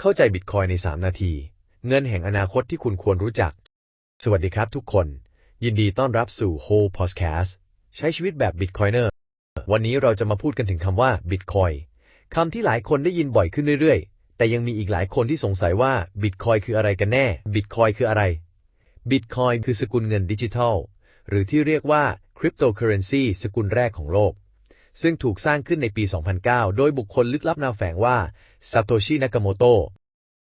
เข้าใจบิตคอยใน 3 นาที เงินแห่งอนาคตที่คุณควรรู้จัก สวัสดีครับทุกคน ยินดีต้อนรับสู่ Whole Podcast ใช้ชีวิตแบบบิตคอยเนอร์วันนี้เราจะมาพูดกันถึงคำว่าบิตคอยคำที่หลายคนได้ยินบ่อยขึ้นเรื่อยๆ แต่ยังมีอีกหลายคนที่สงสัยว่าบิตคอยคืออะไรกันแน่บิตคอยคืออะไรบิตคอยคือสกุลเงินดิจิทัล หรือที่เรียกว่าคริปโตเคอเรนซีสกุลแรกของโลก ซึ่งถูกสร้างขึ้นในปี 2009 โดยบุคคลลึกลับนาแฝงว่าซาโตชินากาโมโต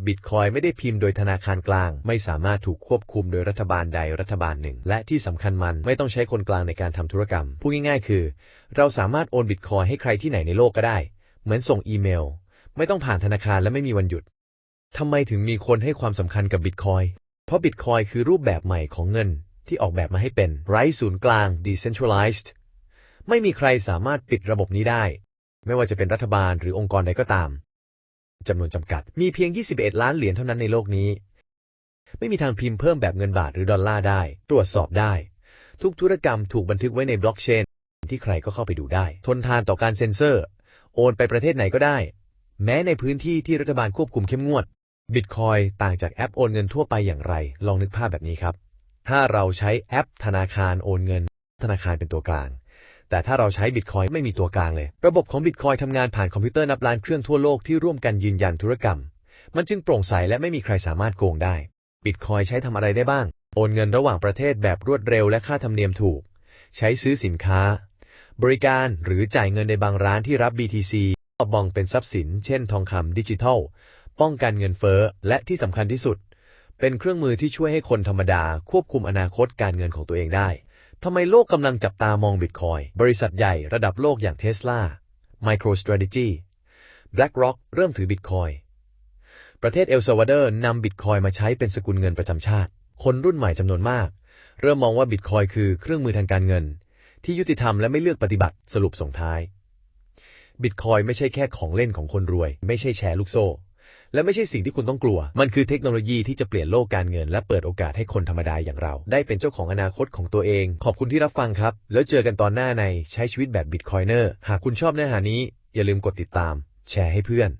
บิตคอยไม่ได้พิมพ์โดยธนาคารกลาง ไม่สามารถถูกควบคุมโดยรัฐบาลใดรัฐบาลหนึ่ง และที่สำคัญมันไม่ต้องใช้คนกลางในการทำธุรกรรม พูดง่ายๆ คือ เราสามารถโอนบิตคอยให้ใครที่ไหนในโลกก็ได้ เหมือนส่งอีเมล ไม่ต้องผ่านธนาคารและไม่มีวันหยุดทำไมถึงมีคนให้ความสำคัญกับบิตคอยเพราะบิตคอยคือรูปแบบใหม่ของเงินที่ออกแบบมาให้เป็นไร้ศูนย์กลาง decentralized ไม่มีใครสามารถปิดระบบนี้ได้ ไม่ว่าจะเป็นรัฐบาลหรือองค์กรใดก็ตามจำนวนจำกัด มีเพียง 21 ล้านเหรียญเท่านั้นในโลกนี้ ไม่มีทางพิมพ์เพิ่มแบบเงินบาทหรือดอลลาร์ได้ ตรวจสอบได้ ทุกธุรกรรมถูกบันทึกไว้ในบล็อกเชนที่ใครก็เข้าไปดูได้ ทนทานต่อการเซ็นเซอร์ โอนไปประเทศไหนก็ได้ แม้ในพื้นที่ที่รัฐบาลควบคุมเข้มงวดบิตคอยต่างจากแอปโอนเงินทั่วไปอย่างไร ลองนึกภาพแบบนี้ครับ ถ้าเราใช้แอปธนาคารโอนเงิน ธนาคารเป็นตัวกลาง แต่ถ้าเราใช้บิตคอยไม่มีตัวกลางเลย ระบบของบิตคอยทำงานผ่านคอมพิวเตอร์นับล้านเครื่องทั่วโลกที่ร่วมกันยืนยันธุรกรรม มันจึงโปร่งใสและไม่มีใครสามารถโกงได้บิตคอยใช้ทำอะไรได้บ้าง โอนเงินระหว่างประเทศแบบรวดเร็วและค่าธรรมเนียมถูก ใช้ซื้อสินค้า บริการหรือจ่ายเงินในบางร้านที่รับ BTC บองเป็นทรัพย์สิน เช่น ทองคำดิจิทัล ป้องกันเงินเฟ้อ และที่สำคัญที่สุด เป็นเครื่องมือที่ช่วยให้คนธรรมดาควบคุมอนาคตการเงินของตัวเองได้ ทำไมโลกกำลังจับตามองบิตคอยบริษัทใหญ่ระดับโลกอย่าง Tesla MicroStrategy BlackRock เริ่มถือบิตคอยประเทศเอลซาวาดอร์นำบิตคอยมาใช้เป็นสกุลเงินประจำชาติ คนรุ่นใหม่จำนวนมาก เริ่มมองว่าบิตคอยคือเครื่องมือทางการเงิน ที่ยุติธรรมและไม่เลือกปฏิบัติสรุปส่งท้ายบิตคอยไม่ใช่แค่ของเล่นของคนรวย ไม่ใช่แชร์ลูกโซ่ และไม่ใช่สิ่งที่คุณต้องกลัว มันคือเทคโนโลยีที่จะเปลี่ยนโลกการเงิน และเปิดโอกาสให้คนธรรมดาอย่างเรา ได้เป็นเจ้าของอนาคตของตัวเอง ขอบคุณที่รับฟังครับ แล้วเจอกันตอนหน้าในใช้ชีวิตแบบบิตคอยเนอร์ หากคุณชอบเนื้อหานี้ อย่าลืมกดติดตาม แชร์ให้เพื่อน